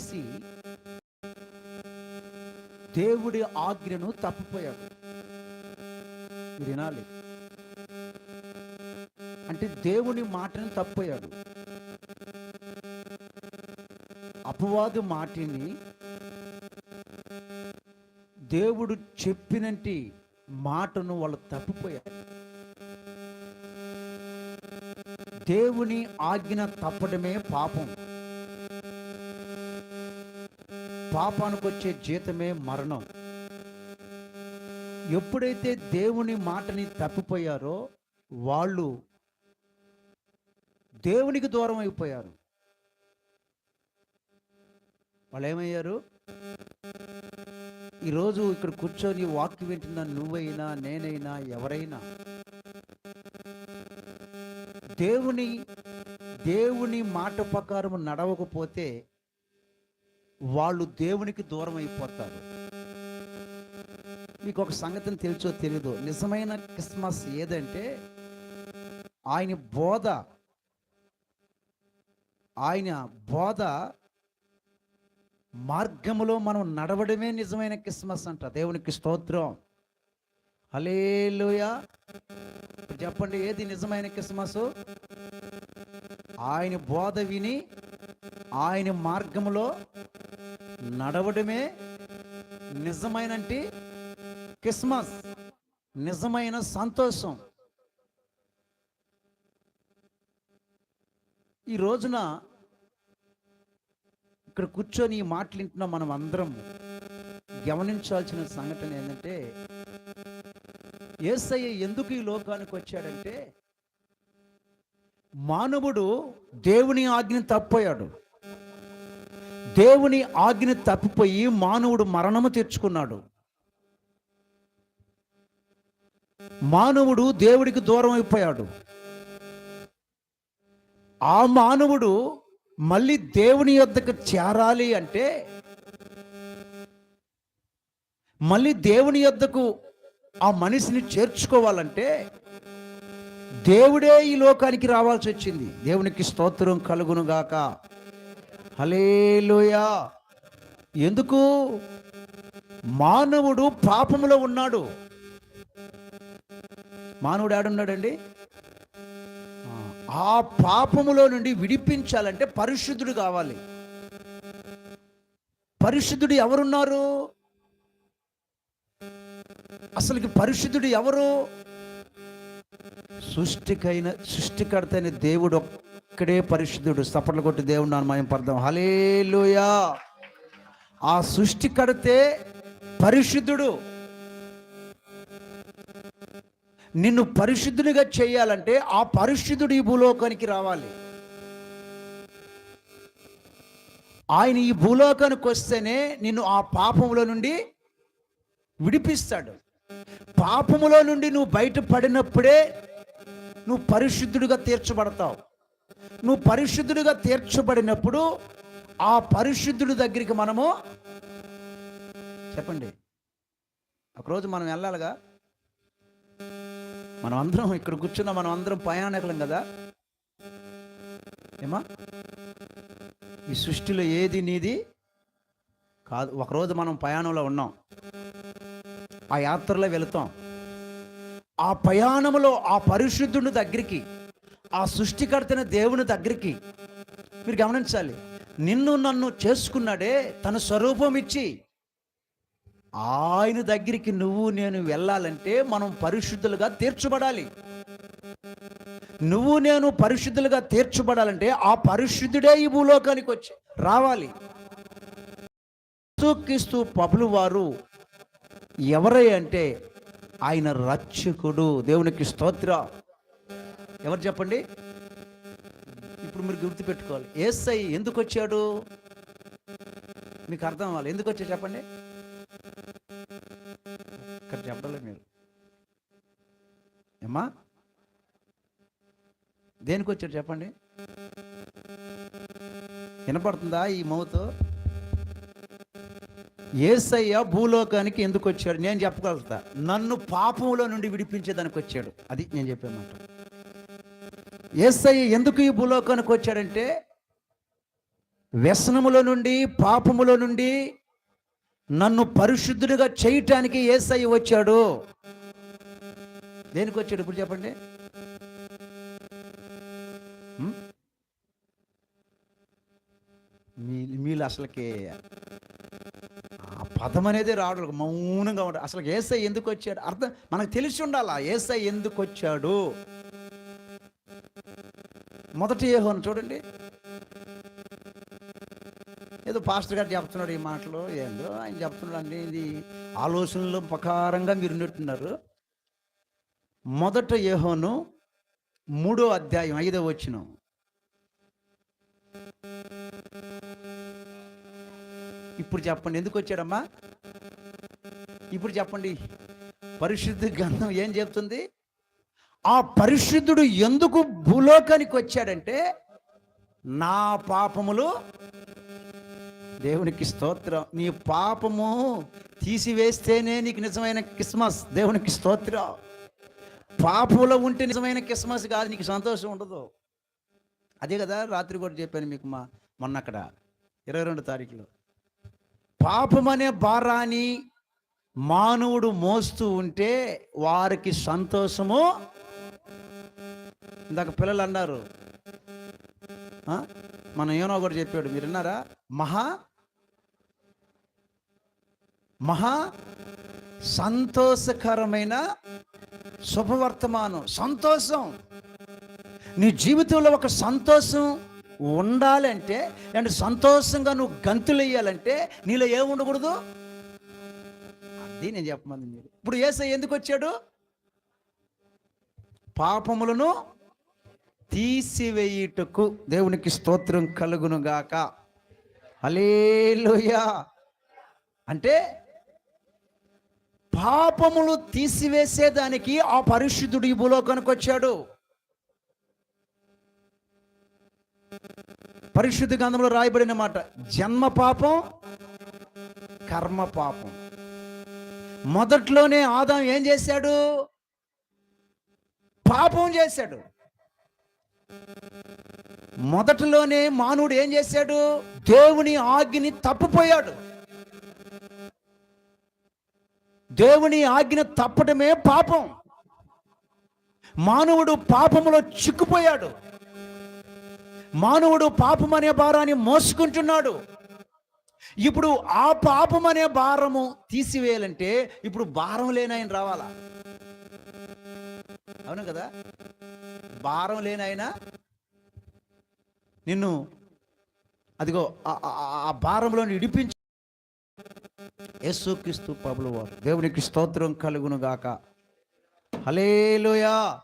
తెలిసి దేవుడి ఆజ్ఞను తప్పిపోయాడు. మీరు వినాలి. అంటే దేవుని మాటను తప్పిపోయాడు. అపవాదు మాటిని దేవుడు చెప్పినంటి మాటను వాళ్ళు తప్పిపోయారు. దేవుని ఆజ్ఞ తప్పడమే పాపం. పాపానికి వచ్చే జీతమే మరణం. ఎప్పుడైతే దేవుని మాటని తప్పిపోయారో వాళ్ళు దేవునికి దూరం అయిపోయారు. వాళ్ళు ఏమయ్యారు ఈరోజు ఇక్కడ కూర్చొని వాక్యం వింటున్న నువ్వైనా నేనైనా ఎవరైనా దేవుని దేవుని మాట ప్రకారం నడవకపోతే వాళ్ళు దేవునికి దూరం అయిపోతారు. మీకు ఒక సంగతిని తెలుసో తెలీదు? నిజమైన క్రిస్మస్ ఏదంటే ఆయన బోధ ఆయన బోధ మార్గములో మనం నడవడమే నిజమైన క్రిస్మస్ అంట. దేవునికి స్తోత్రం. హలేలుయా చెప్పండి ఏది నిజమైన క్రిస్మస్? ఆయన బోధ విని ఆయన మార్గములో నడవడమే నిజమైన క్రిస్మస్ నిజమైన సంతోషం. ఈ రోజున ఇక్కడ కూర్చొని ఈ మాటలు వింటున్న మనం అందరం గమనించాల్సిన సంఘటన ఏంటంటే ఏసయ్య ఎందుకు ఈ లోకానికి వచ్చాడంటే మానవుడు దేవుని ఆజ్ఞని తప్పిపోయాడు దేవుని ఆజ్ఞ తప్పిపోయి మానవుడు మరణము తెచ్చుకున్నాడు మానవుడు దేవుడికి దూరం అయిపోయాడు. ఆ మానవుడు మళ్ళీ దేవుని యొద్దకు చేరాలి అంటే మళ్ళీ దేవుని యొద్దకు ఆ మనిషిని చేర్చుకోవాలంటే దేవుడే ఈ లోకానికి రావాల్సి వచ్చింది. దేవునికి స్తోత్రం కలుగును గాక. ఎందుకు? మానవుడు పాపములో ఉన్నాడు. మానవుడు ఆడున్నాడండి? ఆ పాపములో నుండి విడిపించాలంటే పరిశుద్ధుడు కావాలి. పరిశుద్ధుడు ఎవరున్నారు? అసలుకి పరిశుద్ధుడు ఎవరు? సృష్టికైన సృష్టికర్త అయిన దేవుడు ఒక్కడే పరిశుద్ధుడు. సపట్లు కొట్టి దేవుడు నాన్న మయం పడదాం హలేలుయా ఆ సృష్టికర్తే పరిశుద్ధుడు. నిన్ను పరిశుద్ధునిగా చేయాలంటే ఆ పరిశుద్ధుడు ఈ భూలోకానికి రావాలి. ఆయన ఈ భూలోకానికి వస్తేనే నిన్ను ఆ పాపంలో నుండి విడిపిస్తాడు. పాపములో నుండి నువ్వు బయటపడినప్పుడే నువ్వు పరిశుద్ధుడిగా తీర్చబడతావు. నువ్వు పరిశుద్ధుడిగా తీర్చబడినప్పుడు ఆ పరిశుద్ధుడి దగ్గరికి మనము చెప్పండి. ఒకరోజు మనం వెళ్ళాలిగా. మనం అందరం ఇక్కడ కూర్చున్న మనం అందరం ప్రయాణికులం కదా. ఏమా? ఈ సృష్టిలో ఏది నీది కాదు. ఒకరోజు మనం ప్రయాణంలో ఉన్నాం. ఆ యాత్రలో వెళుతాం. ఆ ప్రయాణంలో ఆ పరిశుద్ధుని దగ్గరికి ఆ సృష్టికర్తన దేవుని దగ్గరికి మీరు గమనించాలి. నిన్ను నన్ను చేసుకున్నాడే తన స్వరూపం ఇచ్చి ఆయన దగ్గరికి నువ్వు నేను వెళ్ళాలంటే మనం పరిశుద్ధులుగా తీర్చబడాలి. నువ్వు నేను పరిశుద్ధులుగా తీర్చబడాలంటే ఆ పరిశుద్ధుడే ఈ భూలోకానికి వచ్చి రావాలి. క్రీస్తు పబులు వారు ఎవరై అంటే ఆయన రక్షకుడు. దేవునికి స్తోత్ర. ఎవరు చెప్పండి? ఇప్పుడు మీరు గుర్తుపెట్టుకోవాలి. ఏసై ఎందుకు వచ్చాడు? మీకు అర్థం అవ్వాలి. ఎందుకు వచ్చాడు చెప్పండి? ఇక్కడ చెప్పలేదు మీరు? ఏమ్మా? దేనికి వచ్చాడు చెప్పండి? వినపడుతుందా ఈ మౌత్? ఏసయ్య భూలోకానికి ఎందుకు వచ్చాడు? నేను చెప్పగలుగుతా. నన్ను పాపంలో నుండి విడిపించేదానికి వచ్చాడు. అది నేను చెప్పేమాట ఏసయ్య ఎందుకు ఈ భూలోకానికి వచ్చాడంటే వ్యసనములో నుండి పాపములో నుండి నన్ను పరిశుద్ధుడిగా చేయటానికి ఏసయ్య వచ్చాడు. దేనికి వచ్చాడు ఇప్పుడు చెప్పండి? మీ మీరు అసలుకి పదం అనేది రావడం మౌనంగా ఉంటాడు. అసలు ఏసై ఎందుకు వచ్చాడు? అర్థం మనకు తెలిసి ఉండాలా? ఏసై ఎందుకు వచ్చాడు? మొదటి ఏహోను చూడండి. ఏదో పాస్టర్ గారు చెప్తున్నాడు ఈ మాటలు. ఏందో ఆయన చెప్తున్నాడు అండి ఇది ఆలోచనల ప్రకారంగా మీరు నిట్టున్నారు మొదట ఏహోను మూడో అధ్యాయం ఐదో వచ్చిన ఇప్పుడు చెప్పండి. ఎందుకు వచ్చాడమ్మా? ఇప్పుడు చెప్పండి. పరిశుద్ధ గ్రంథం ఏం చెప్తుంది? ఆ పరిశుద్ధుడు ఎందుకు భూలోకానికి వచ్చాడంటే నా పాపములు దేవునికి స్తోత్రం. నీ పాపము తీసివేస్తేనే నీకు నిజమైన క్రిస్మస్. దేవునికి స్తోత్రం. పాపంలో ఉంటే నిజమైన క్రిస్మస్ కాదు నీకు సంతోషం ఉండదు. అదే కదా రాత్రి కూడా చెప్పాను మీకు మా మొన్న అక్కడ ఇరవై రెండు తారీఖులో. పాపం అనే భారాన్ని మానవుడు మోస్తూ ఉంటే వారికి సంతోషము. ఇందాక పిల్లలు అన్నారు. మన ఏమో ఒకటి చెప్పాడు మీరు విన్నారా? మహా మహా సంతోషకరమైన శుభవర్తమానం సంతోషం. నీ జీవితంలో ఒక సంతోషం ఉండాలంటే అండ్ సంతోషంగా నువ్వు గంతులు వేయాలంటే నీలో ఏముండకూడదు అది నేను చెప్పమంది మీరు. ఇప్పుడు ఏసై ఎందుకు వచ్చాడు? పాపములను తీసివేయుటకు దేవునికి స్తోత్రం కలుగును గాక హల్లెలూయా. అంటే పాపములు తీసివేసేదానికి ఆ పరిశుద్ధుడు ఈ భూలోకానికి వచ్చాడు. పరిశుద్ధ గ్రంథంలో రాయబడిన మాట జన్మ పాపం కర్మ పాపం. మొదట్లోనే ఆదాం ఏం చేశాడు? పాపం చేశాడు. మొదటిలోనే మానవుడు ఏం చేశాడు? దేవుని ఆజ్ఞని తప్పిపోయాడు. దేవుని ఆజ్ఞ తప్పటమే పాపం. మానవుడు పాపములో చిక్కుపోయాడు. మానవుడు పాపం అనే భారాన్ని మోసుకుంటున్నాడు. ఇప్పుడు ఆ పాపం అనే భారము తీసివేయాలంటే ఇప్పుడు భారం లేని ఆయన రావాలా? అవును కదా? భారం లేని ఆయన నిన్ను అదిగో ఆ- భారంలోని ఆ- ఆ భారంలో ఇడిపించి. యేసుక్రీస్తు వారు దేవునికి స్తోత్రం కలుగును గాక. హలేలుయా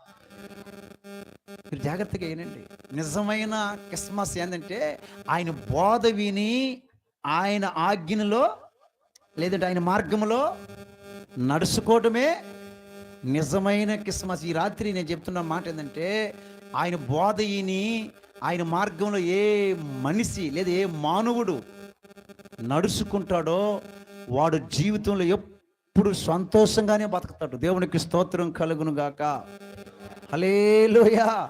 మీరు జాగ్రత్తగా ఏనండి నిజమైన క్రిస్మస్ ఏంటంటే ఆయన బోధ విని ఆయన ఆజ్ఞలో లేదంటే ఆయన మార్గంలో నడుచుకోవటమే నిజమైన క్రిస్మస్. ఈ రాత్రి నేను చెప్తున్న మాట ఏంటంటే ఆయన బోధ విని ఆయన మార్గంలో ఏ మనిషి లేదా ఏ మానవుడు నడుచుకుంటాడో వాడు జీవితంలో ఎప్పుడు సంతోషంగానే బతుకుతాడు. దేవునికి స్తోత్రం కలుగును గాక. హలేలుయా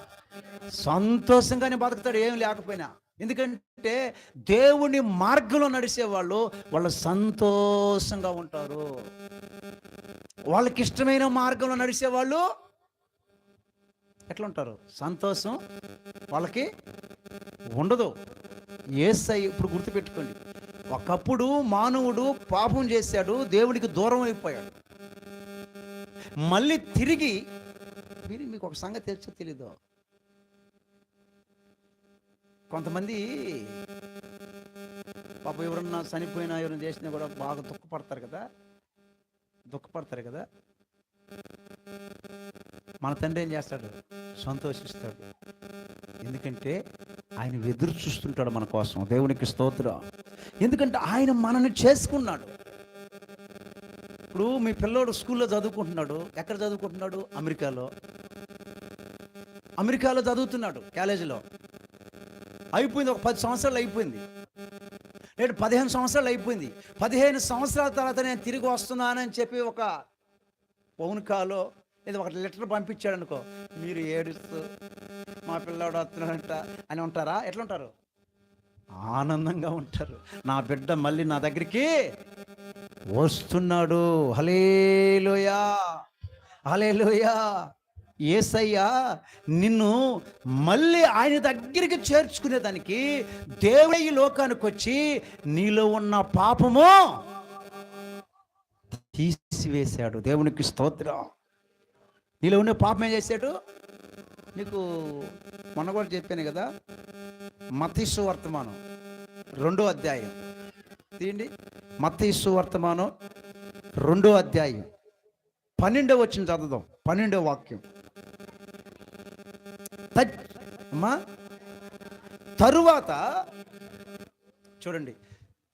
సంతోషంగానే బతుకుతాడు ఏం లేకపోయినా. ఎందుకంటే దేవుని మార్గంలో నడిచే వాళ్ళు వాళ్ళు సంతోషంగా ఉంటారు. వాళ్ళకి ఇష్టమైన మార్గంలో నడిచే వాళ్ళు ఎట్లా ఉంటారు సంతోషం వాళ్ళకి ఉండదు. ఏసై ఇప్పుడు గుర్తుపెట్టుకోండి. ఒకప్పుడు మానవుడు పాపం చేశాడు దేవుడికి దూరం అయిపోయాడు. మళ్ళీ తిరిగి మీరు మీకు ఒక సంగతి తెలుసో తెలీదో? కొంతమంది పాప ఎవరన్నా చనిపోయినా ఎవరైనా చేసినా కూడా బాగా దుఃఖపడతారు కదా? దుఃఖపడతారు కదా? మన తండ్రి ఏం చేస్తాడు? సంతోషిస్తాడు. ఎందుకంటే ఆయన ఎదురు చూస్తుంటాడు మన కోసం. దేవునికి స్తోత్రం. ఎందుకంటే ఆయన మనని చేసుకున్నాడు. ఇప్పుడు మీ పిల్లోడు స్కూల్లో చదువుకుంటున్నాడు. ఎక్కడ చదువుకుంటున్నాడు? అమెరికాలో. అమెరికాలో చదువుతున్నాడు కాలేజీలో. అయిపోయింది ఒక పది సంవత్సరాలు అయిపోయింది. లేదు పదిహేను సంవత్సరాలు అయిపోయింది. పదిహేను సంవత్సరాల తర్వాత నేను తిరిగి వస్తున్నానని చెప్పి ఒక ఫోన్ కాలో లేదా ఒక లెటర్ పంపించాడు అనుకో మీరు ఏడుస్తూ మా పిల్లవాడు వస్తున్నాడంట అని ఉంటారా? ఎట్లా ఉంటారు? ఆనందంగా ఉంటారు. నా బిడ్డ మళ్ళీ నా దగ్గరికి వస్తున్నాడు. హలేలోయా హలేలోయా ఏసయ్యా నిన్ను మళ్ళీ ఆయన దగ్గరికి చేర్చుకునేదానికి దేవుడే ఈ లోకానికి వచ్చి నీలో ఉన్న పాపము తీసివేశాడు. దేవునికి స్తోత్రం. నీలో ఉన్న పాపం ఏం చేశాడు? నీకు మొన్న కూడా చెప్పాను కదా మతీసు వర్తమానం రెండో అధ్యాయం. తీయండి. మతీసు వర్తమానం రెండో అధ్యాయం. పన్నెండో వచ్చిన చదువుదాం. పన్నెండో వాక్యం. అమ్మా తరువాత చూడండి.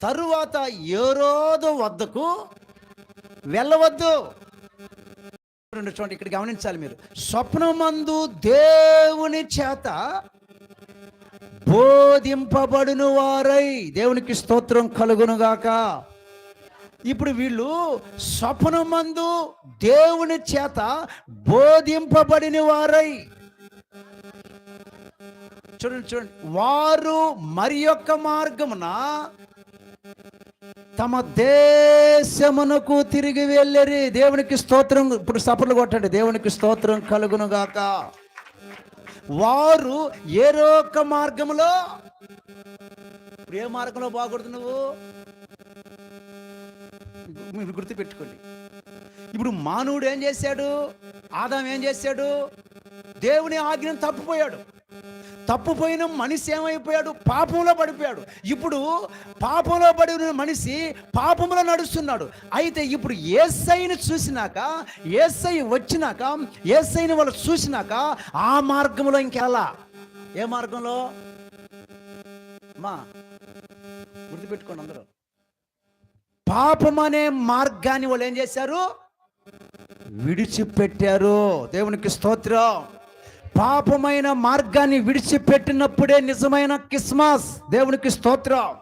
తరువాత ఏరోదు వద్దకు వెళ్ళవద్దు. చూడండి చూడండి ఇక్కడ గమనించాలి మీరు. స్వప్నమందు దేవుని చేత బోధింపబడును వారై. దేవునికి స్తోత్రం కలుగునుగాక. ఇప్పుడు వీళ్ళు స్వప్నమందు దేవుని చేత బోధింపబడిన వారై. చూడండి చూడండి. వారు మరి యొక్క మార్గమున తమ దేశమునకు తిరిగి వెళ్ళరి. దేవునికి స్తోత్రం ఇప్పుడు సపర్లు కొట్టండి. దేవునికి స్తోత్రం కలుగును గాక వారు ఏరొక మార్గంలో ఇప్పుడు ఏ మార్గంలో బాగూడదు నువ్వు? మీరు గుర్తుపెట్టుకోండి. ఇప్పుడు మానవుడు ఏం చేశాడు? ఆదాం ఏం చేశాడు? దేవుని ఆజ్ఞను తప్పిపోయాడు. తప్పుపోయిన మనిషి ఏమైపోయాడు? పాపంలో పడిపోయాడు. ఇప్పుడు పాపంలో పడిన మనిషి పాపంలో నడుస్తున్నాడు. అయితే ఇప్పుడు ఏసైని చూసినాక ఏసై వచ్చినాక ఏసైని వాళ్ళు చూసినాక ఆ మార్గంలో ఇంకెలా? ఏ మార్గంలో? మా గుర్తుపెట్టుకోండి అందరూ. పాపం అనే మార్గాన్ని వాళ్ళు ఏం చేశారు? విడిచిపెట్టారు. దేవునికి స్తోత్రం. పాపమైన మార్గాన్ని విడిచిపెట్టినప్పుడే నిజమైన క్రిస్మస్. దేవునికి స్తోత్రం.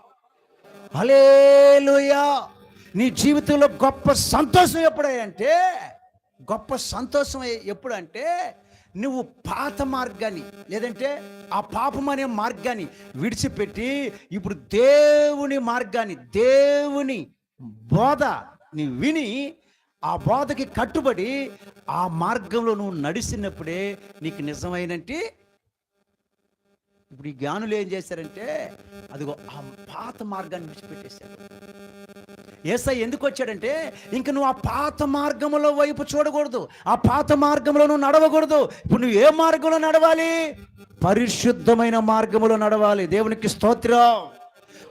అలేలుయా నీ జీవితంలో గొప్ప సంతోషం ఎప్పుడంటే గొప్ప సంతోషం ఎప్పుడంటే నువ్వు పాత మార్గాన్ని లేదంటే ఆ పాపం అనే మార్గాన్ని విడిచిపెట్టి ఇప్పుడు దేవుని మార్గాన్ని దేవుని బోధ నీ విని ఆ బోధకి కట్టుబడి ఆ మార్గంలో నువ్వు నడిచినప్పుడే నీకు నిజమైనట్టి. ఇప్పుడు ఈ జ్ఞానులు ఏం చేశారంటే అదిగో ఆ పాత మార్గాన్ని విడిచిపెట్టేశారు. ఏసై ఎందుకు వచ్చాడంటే ఇంక నువ్వు ఆ పాత మార్గంలో వైపు చూడకూడదు ఆ పాత మార్గంలో నువ్వు నడవకూడదు. ఇప్పుడు నువ్వు ఏ మార్గంలో నడవాలి? పరిశుద్ధమైన మార్గంలో నడవాలి. దేవునికి స్తోత్రం.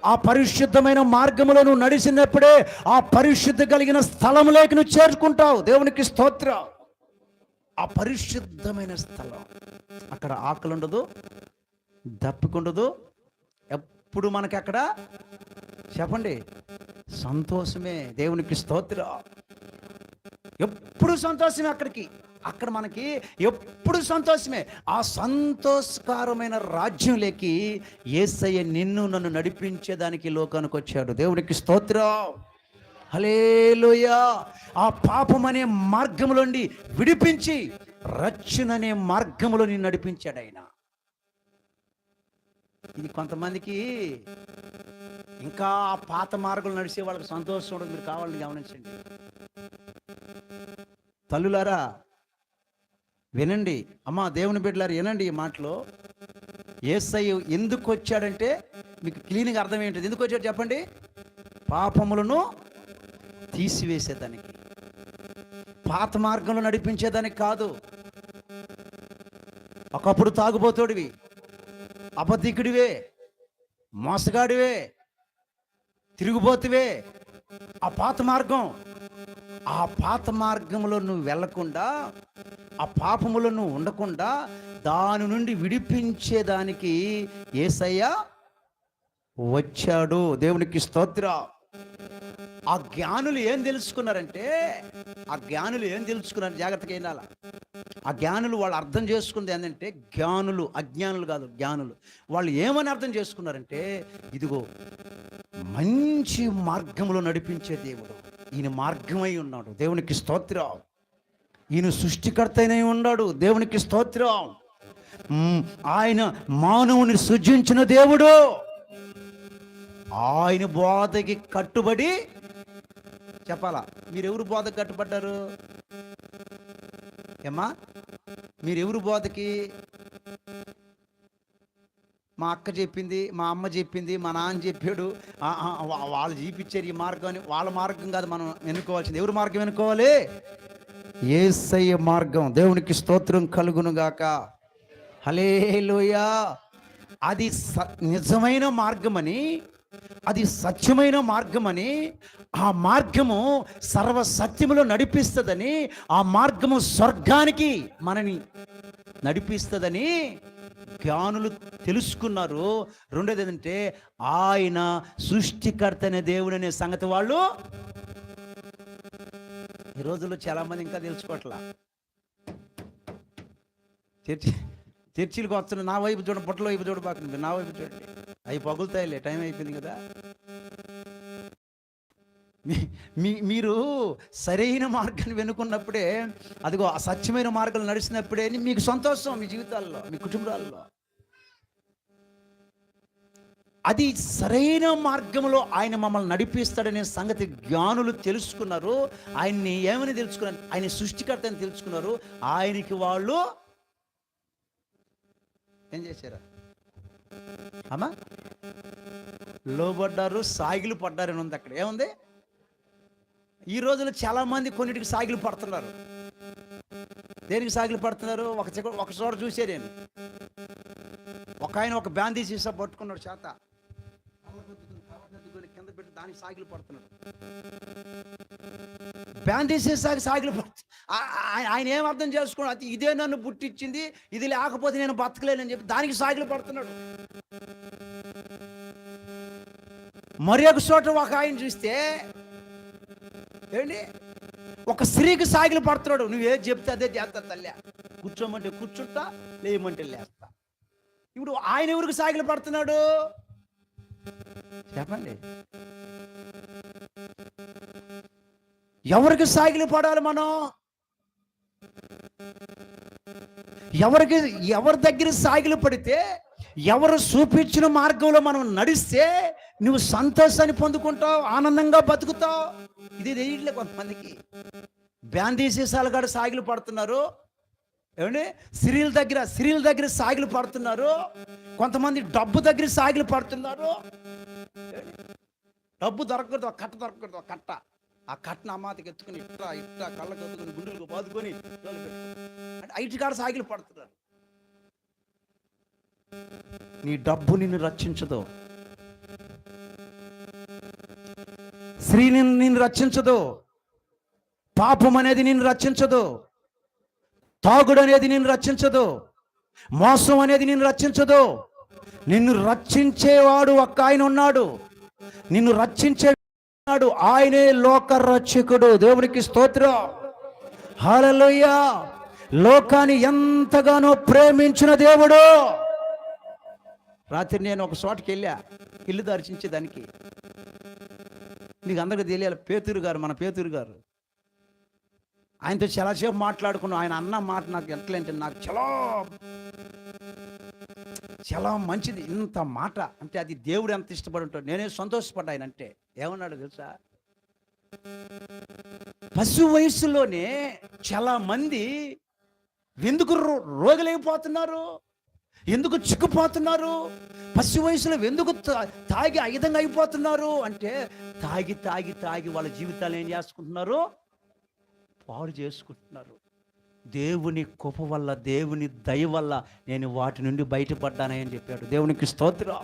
ఆ పరిశుద్ధమైన మార్గంలో నువ్వు నడిచినప్పుడే ఆ పరిశుద్ధ కలిగిన స్థలంలోకి నువ్వు చేరుకుంటావు. దేవునికి స్తోత్రం. ఆ పరిశుద్ధమైన స్థలం. అక్కడ ఆకలి ఉండదు దప్పికుండదు ఎప్పుడు మనకి అక్కడ? చెప్పండి. సంతోషమే దేవునికి స్తోత్రం. ఎప్పుడు సంతోషమే అక్కడికి? అక్కడ మనకి ఎప్పుడు సంతోషమే. ఆ సంతోషకరమైన రాజ్యంలోకి ఏసయ్య నిన్ను నన్ను నడిపించేదానికి లోకానికి వచ్చాడు. దేవునికి స్తోత్రం. హలేలుయా ఆ పాపం అనే మార్గంలోండి విడిపించి రక్షణ అనే మార్గంలో నిన్ను నడిపించాడు ఆయన. ఇది కొంతమందికి ఇంకా ఆ పాత మార్గంలో నడిచే వాళ్ళకి సంతోషం ఉండదు. మీరు కావాలని గమనించండి. తల్లులారా వినండి. అమ్మా దేవుని బిడ్డలారు వినండి ఈ మాటలో. ఏసై ఎందుకు వచ్చాడంటే మీకు క్లీన్గా అర్థం ఏంటిది? ఎందుకు వచ్చాడు చెప్పండి? పాపములను తీసివేసేదానికి. పాత మార్గంలో నడిపించేదానికి కాదు. ఒకప్పుడు తాగుబోతోడివి. అబద్ధికుడివే. మోసగాడివే. తిరుగుబోతువే. ఆ పాత మార్గం. ఆ పాత మార్గంలో నువ్వు వెళ్ళకుండా ఆ పాపములను ఉండకుండా దాని నుండి విడిపించేదానికి ఏసయ్య వచ్చాడు. దేవునికి స్తోత్ర. ఆ జ్ఞానులు ఏం తెలుసుకున్నారంటే ఆ జ్ఞానులు ఏం తెలుసుకున్నారు? జాగ్రత్తగా ఏనాల ఆ జ్ఞానులు వాళ్ళు అర్థం చేసుకుంది ఏంటంటే జ్ఞానులు అజ్ఞానులు కాదు జ్ఞానులు. వాళ్ళు ఏమని అర్థం చేసుకున్నారంటే ఇదిగో మంచి మార్గంలో నడిపించే దేవుడు. ఈయన మార్గమై ఉన్నాడు. దేవునికి స్తోత్రం. ఈయన సృష్టికర్తనే ఉన్నాడు. దేవునికి స్తోత్రం. ఆయన మానవుని సృజించిన దేవుడు. ఆయన బోధకి కట్టుబడి చెప్పాలా? మీరెవరు బోధ కట్టుబడ్డారు? ఏమ్మా? మీరెవరు బోధకి? మా అక్క చెప్పింది మా అమ్మ చెప్పింది మా నాన్న చెప్పాడు. వాళ్ళు చూపించారు ఈ అని వాళ్ళ మార్గం కాదు మనం ఎన్నుకోవాల్సింది. ఎవరి మార్గం ఎన్నుకోవాలి? ఏసయ్య మార్గం. దేవునికి స్తోత్రం కలుగును గాక అది స- నిజమైన మార్గమని అది సత్యమైన మార్గమని ఆ మార్గము సర్వ సత్యములో నడిపిస్తుందని ఆ మార్గము స్వర్గానికి మనని నడిపిస్తుందని జ్ఞానులు తెలుసుకున్నారు. రెండోది ఏంటంటే ఆయన సృష్టికర్త అనే దేవుడు అనే సంగతి వాళ్ళు ఈ రోజుల్లో చాలామంది ఇంకా తెలుసుకోవట్లా. చర్చి చర్చిలకు వస్తున్న నా వైపు చూడ బుట్టల వైపు చూడబాకండి నా వైపు చూడండి. అవి పగులుతాయిలే టైం అయిపోయింది కదా. మీ- మీ మీరు సరైన మార్గాన్ని వెనుకున్నప్పుడే అదిగో ఆ సత్యమైన మార్గాలు నడిచినప్పుడే మీకు సంతోషం మీ జీవితాల్లో మీ కుటుంబాల్లో. అది సరైన మార్గంలో ఆయన మమ్మల్ని నడిపిస్తాడనే సంగతి జ్ఞానులు తెలుసుకున్నారు. ఆయన్ని ఏమని తెలుసుకున్నారు? ఆయన సృష్టికర్త అని తెలుసుకున్నారు. ఆయనకి వాళ్ళు ఏం చేశారా? అమ్మా లోబడ్డారు సాగిలు పడ్డారని ఉంది అక్కడ. ఏముంది? ఈ రోజుల్లో చాలామంది కొన్నిటికి సాగిలు పడుతున్నారు. దేనికి సాగిలు పడుతున్నారు? ఒక ఒక చోట చూసే నేను. ఒక ఆయన ఒక బ్యాందీ సీసా పట్టుకున్నాడు చేత. దానికి సాగిలు పడుతున్నాడు. బ్యాందీ సీసాకి సాగిలు పడుతు ఆయన ఏం అర్థం చేసుకున్నాడు అది ఇదే నన్ను పుట్టించింది ఇది లేకపోతే నేను బతకలేనని చెప్పి దానికి సాగిలు పడుతున్నాడు. మరి ఒక చోట ఒక ఆయన చూస్తే ఏంటి ఒక స్త్రీకి సాగిలు పడుతున్నాడు. నువ్వు చెప్తే అదే చేస్తా తల్లి. కూర్చోమంటే కూర్చుంటా లేయమంటే లేస్తా. ఇప్పుడు ఆయన ఎవరికి సాగిలు పడుతున్నాడు? చెప్పండి. ఎవరికి సాగిలి పడాలి మనం? ఎవరికి ఎవరి దగ్గర సాగిలి పడితే ఎవరు చూపించిన మార్గంలో మనం నడిస్తే నువ్వు సంతోషాన్ని పొందుకుంటావు ఆనందంగా బతుకుతావు. ఇది తెలియట్లే కొంతమందికి. బ్యాందీ సీసాలు కాడ సాగిలు పడుతున్నారు. ఏమండి? సిరీల దగ్గర సిరీల దగ్గర సాగిలు పడుతున్నారు. కొంతమంది డబ్బు దగ్గర సాగిలు పడుతున్నారు. డబ్బు దొరకకూడదు ఒక కట్ట దొరకకూడదు ఒక కట్ట. ఆ కట్టను అమ్మాతికి ఎత్తుకుని ఇట్లా ఇట్లా కళ్ళకు ఎత్తుకుని గుండెలకు బాదుకొని జోలు అంటే ఐటి కాడ సాగిలు పడుతున్నారు. నీ డబ్బు నిన్ను రక్షించదు. స్త్రీ నిన్ను నిన్ను రక్షించదు. పాపం అనేది నిన్ను రక్షించదు. తాగుడు అనేది నిన్ను రక్షించదు. మోసం అనేది నిన్ను రక్షించదు. నిన్ను రక్షించేవాడు ఒక్క ఆయన ఉన్నాడు. నిన్ను రక్షించేవాడు ఆయనే లోక రక్షకుడు. దేవునికి స్తోత్రం. హాలలోయ లోకాన్ని ఎంతగానో ప్రేమించిన దేవుడు. రాత్రి నేను ఒక చోటకి వెళ్ళా. ఇల్లు దర్శించేదానికి. నీకు అందరికీ తెలియాలి పేతూరు గారు మన పేతూరు గారు. ఆయనతో చాలాసేపు మాట్లాడుకున్నాం. ఆయన అన్న మాట నాకు ఎట్లంటే నాకు చాలా చాలా మంచిది. ఇంత మాట. అంటే అది దేవుడు ఎంత ఇష్టపడి ఉంటాడు. నేనే సంతోషపడ్డా ఆయన అంటే. ఏమన్నాడు తెలుసా? పశు వయసులోనే చాలా మంది ఎందుకు రో- రోగులైపోతున్నారు ఎందుకు చిక్కుపోతున్నారు? పసి వయసులో ఎందుకు తాగి ఆ విధంగా అయిపోతున్నారు? అంటే తాగి తాగి తాగి వాళ్ళ జీవితాలు ఏం చేసుకుంటున్నారు? పాడు చేసుకుంటున్నారు. దేవుని కృప వల్ల దేవుని దయ వల్ల నేను వాటి నుండి బయటపడ్డానని చెప్పాడు. దేవునికి స్తోత్రం.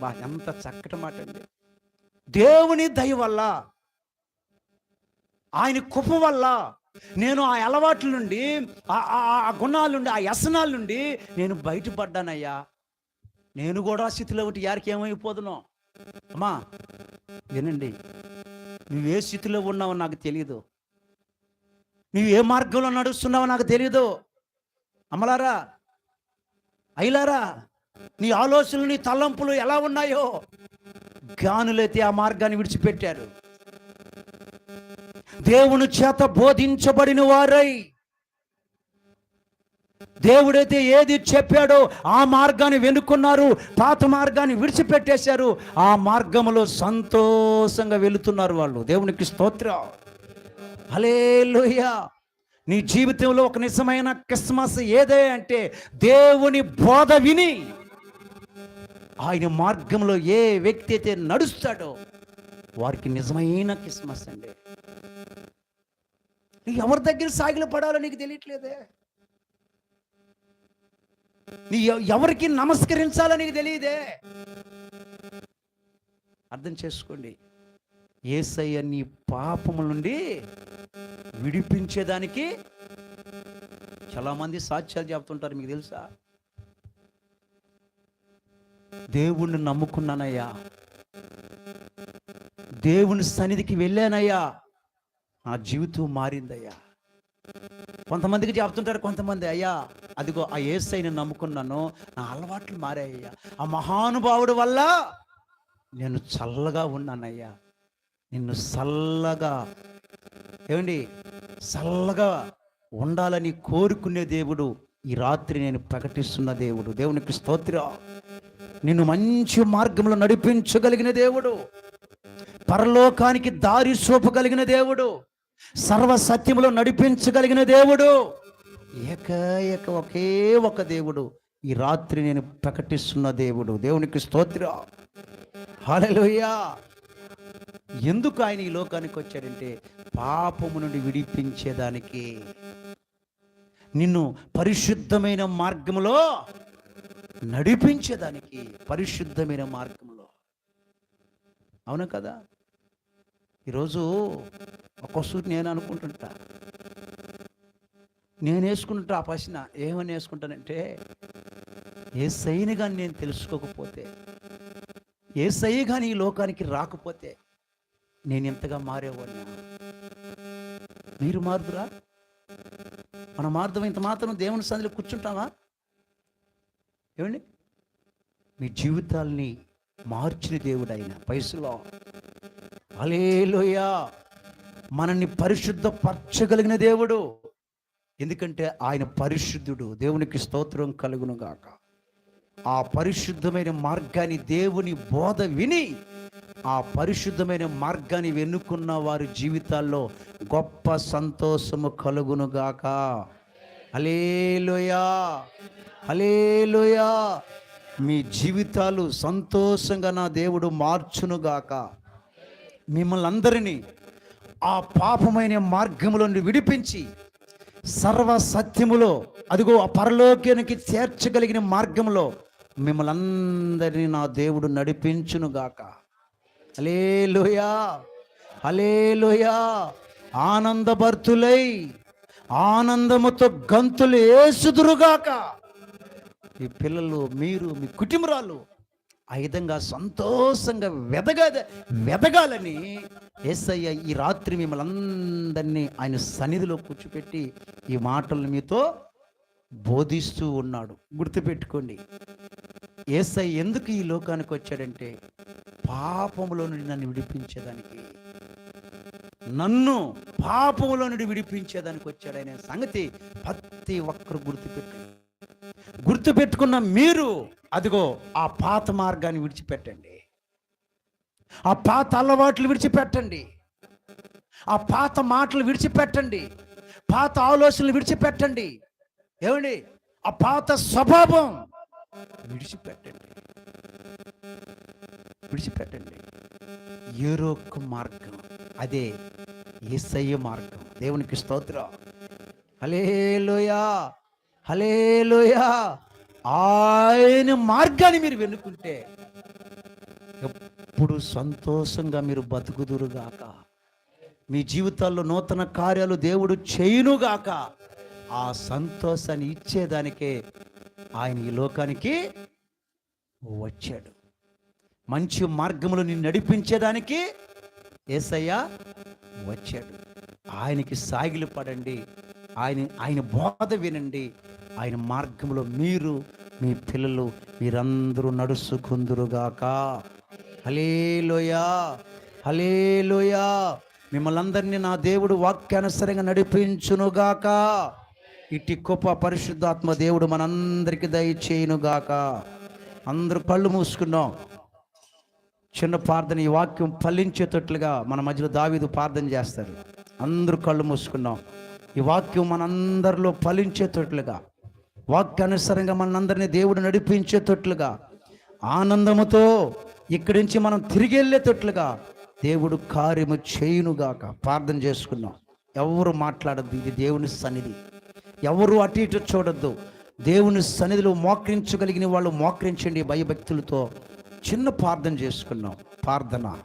బా ఎంత చక్కటి మాట అండి. దేవుని దయ వల్ల ఆయన కృప వల్ల నేను ఆ అలవాట్ల నుండి ఆ- ఆ గుణాల నుండి ఆ వ్యసనాల నుండి నేను బయటపడ్డానయ్యా. నేను కూడా స్థితిలో ఒకటి యారికి ఏమైపోదునో? అమ్మా వినండి. నువ్వే స్థితిలో ఉన్నావో నాకు తెలియదు నువ్వు ఏ మార్గంలో నడుస్తున్నావో నాకు తెలియదు అమలారా అయిలారా నీ ఆలోచనలు నీ తలంపులు ఎలా ఉన్నాయో జ్ఞానులైతే ఆ మార్గాన్ని విడిచిపెట్టారు. దేవుని చేత బోధించబడిన వారై దేవుడైతే ఏది చెప్పాడో ఆ మార్గాన్ని వెనుక్కున్నారు పాత మార్గాన్ని విడిచిపెట్టేశారు. ఆ మార్గములో సంతోషంగా వెళుతున్నారు వాళ్ళు. దేవునికి స్తోత్రం. హలేలుయా నీ జీవితంలో ఒక నిజమైన క్రిస్మస్ ఏదే అంటే దేవుని బోధ విని ఆయన మార్గంలో ఏ వ్యక్తి అయితే నడుస్తాడో వారికి నిజమైన క్రిస్మస్ అండి. నీ ఎవరి దగ్గర సాగిలు పడాలో నీకు తెలియట్లేదే? నీ ఎవరికి నమస్కరించాలో నీకు తెలియదే? అర్థం చేసుకోండి. ఏసయ్య నీ పాపముల నుండి విడిపించేదానికి చాలామంది సాక్ష్యాలు చెప్తుంటారు మీకు తెలుసా? దేవుణ్ణి నమ్ముకున్నానయ్యా. దేవుని సన్నిధికి వెళ్ళానయ్యా. నా జీవితం మారిందయ్యా. కొంతమందికి చెప్తుంటారు కొంతమంది అయ్యా అదిగో ఆ ఏసైని నమ్ముకున్నాను నా అలవాట్లు మారాయ్యా. ఆ మహానుభావుడు వల్ల నేను చల్లగా ఉన్నానయ్యా. నిన్ను చల్లగా ఏమండి? చల్లగా ఉండాలని కోరుకునే దేవుడు ఈ రాత్రి నేను ప్రకటిస్తున్న దేవుడు. దేవునికి స్తోత్ర. నిన్ను మంచి మార్గంలో నడిపించగలిగిన దేవుడు. పరలోకానికి దారి చూపగలిగిన దేవుడు. సర్వ సత్యములో నడిపించగలిగిన దేవుడు. ఏక ఏక ఒకే ఒక దేవుడు. ఈ రాత్రి నేను ప్రకటిస్తున్న దేవుడు. దేవునికి స్తోత్ర. హల్లెలూయా. ఎందుకు ఆయన ఈ లోకానికి వచ్చాడంటే పాపము నుండి విడిపించేదానికి. నిన్ను పరిశుద్ధమైన మార్గములో నడిపించేదానికి పరిశుద్ధమైన మార్గంలో అవును కదా? ఈరోజు ఒక్కొక్కసారి నేను అనుకుంటుంటా. నేను వేసుకుంటా ఆ ప్రశ్న ఏమని వేసుకుంటానంటే ఏ సైని కానీ నేను తెలుసుకోకపోతే ఏ సై కానీ ఈ లోకానికి రాకపోతే నేను ఎంతగా మారేవాడిని. మీరు మారుదురా? మన మార్గం ఇంత మాత్రం దేవుని సందులో కూర్చుంటామా ఏమండి? మీ జీవితాల్ని మార్చిన దేవుడు ఆయన పైసలో అలేలోయా మనల్ని పరిశుద్ధపరచగలిగిన దేవుడు. ఎందుకంటే ఆయన పరిశుద్ధుడు. దేవునికి స్తోత్రం కలుగును గాక ఆ పరిశుద్ధమైన మార్గాన్ని దేవుని బోధ విని ఆ పరిశుద్ధమైన మార్గాన్ని వెన్నుకున్న వారి జీవితాల్లో గొప్ప సంతోషము కలుగును గాక అలేలుయా మీ జీవితాలు సంతోషంగా నా దేవుడు మార్చునుగాక. మిమ్మల్ని అందరినీ ఆ పాపమైన మార్గములో విడిపించి సర్వ సత్యములో అదిగో ఆ పరలోకానికి చేర్చగలిగిన మార్గంలో మిమ్మల్ని అందరినీ నా దేవుడు నడిపించునుగాక. హలేలుయా హలేలుయా ఆనందభర్తులై ఆనందముతో గంతులు ఏసుదురుగాక. ఈ పిల్లలు మీరు మీ కుటుంబరాలు ఆ విధంగా సంతోషంగా వెదగా వెదగాలని ఏసయ్య ఈ రాత్రి మిమ్మల్ని అందరినీ ఆయన సన్నిధిలో కూర్చోపెట్టి ఈ మాటలు మీతో బోధిస్తూ ఉన్నాడు. గుర్తుపెట్టుకోండి. ఏసై ఎందుకు ఈ లోకానికి వచ్చాడంటే పాపములో నుండి నన్ను విడిపించేదానికి. నన్ను పాపములో నుండి విడిపించేదానికి వచ్చాడనే సంగతి ప్రతి ఒక్కరు గుర్తుపెట్టు గుర్తుపెట్టుకున్న మీరు అదిగో ఆ పాత మార్గాన్ని విడిచిపెట్టండి. ఆ పాత అలవాట్లు విడిచిపెట్టండి. ఆ పాత మాటలు విడిచిపెట్టండి. పాత ఆలోచనలు విడిచిపెట్టండి. ఏమండి? ఆ పాత స్వభావం విడిచిపెట్టండి. విడిచిపెట్టండి. ఏరొక్క మార్గం. అదే ఏసయ్య మార్గం. దేవునికి స్తోత్రం. హలేలోయా హలేలోయా ఆయన మార్గాన్ని మీరు వెనుకుంటే ఎప్పుడు సంతోషంగా మీరు బతుకుదురుగాక మీ జీవితాల్లో నూతన కార్యాలు దేవుడు చేయునుగాక ఆ సంతోషాన్ని ఇచ్చేదానికే ఆయన ఈ లోకానికి వచ్చాడు. మంచి మార్గములు నిన్ను నడిపించేదానికి ఏసయ్య వచ్చాడు. ఆయనకి సాగిలు పడండి. ఆయన ఆయన బోధ వినండి. ఆయన మార్గంలో మీరు మీ పిల్లలు మీరందరూ నడుచుకుందురుగాక హలేలోయా హలేలోయా మిమ్మల్ని అందరినీ నా దేవుడు వాక్యానుసరంగా నడిపించునుగాక. ఇట్టి గొప్ప పరిశుద్ధాత్మ దేవుడు మనందరికి దయచేయునుగాక అందరూ కళ్ళు మూసుకున్నాం చిన్న ప్రార్థన ఈ వాక్యం ఫలించేటట్లుగా మన మధ్యలో దావీదు ప్రార్థన చేస్తారు అందరూ కళ్ళు మూసుకున్నాం ఈ వాక్యం మనందరిలో ఫలించేటట్లుగా వాక్యానుసారంగా మనందరినీ దేవుడు నడిపించేటట్లుగా ఆనందముతో ఇక్కడి నుంచి మనం తిరిగి వెళ్ళేటట్లుగా దేవుడు కార్యము చేయునుగాక ప్రార్థన చేసుకున్నాం ఎవరు మాట్లాడద్దు ఇది దేవుని సన్నిధి. ఎవరు అటు ఇటు చూడొద్దు. దేవుని సన్నిధిలో మోకరించగలిగిన వాళ్ళు మోకరించండి భయభక్తులతో. చిన్న ప్రార్థన చేసుకున్నాం ప్రార్థన.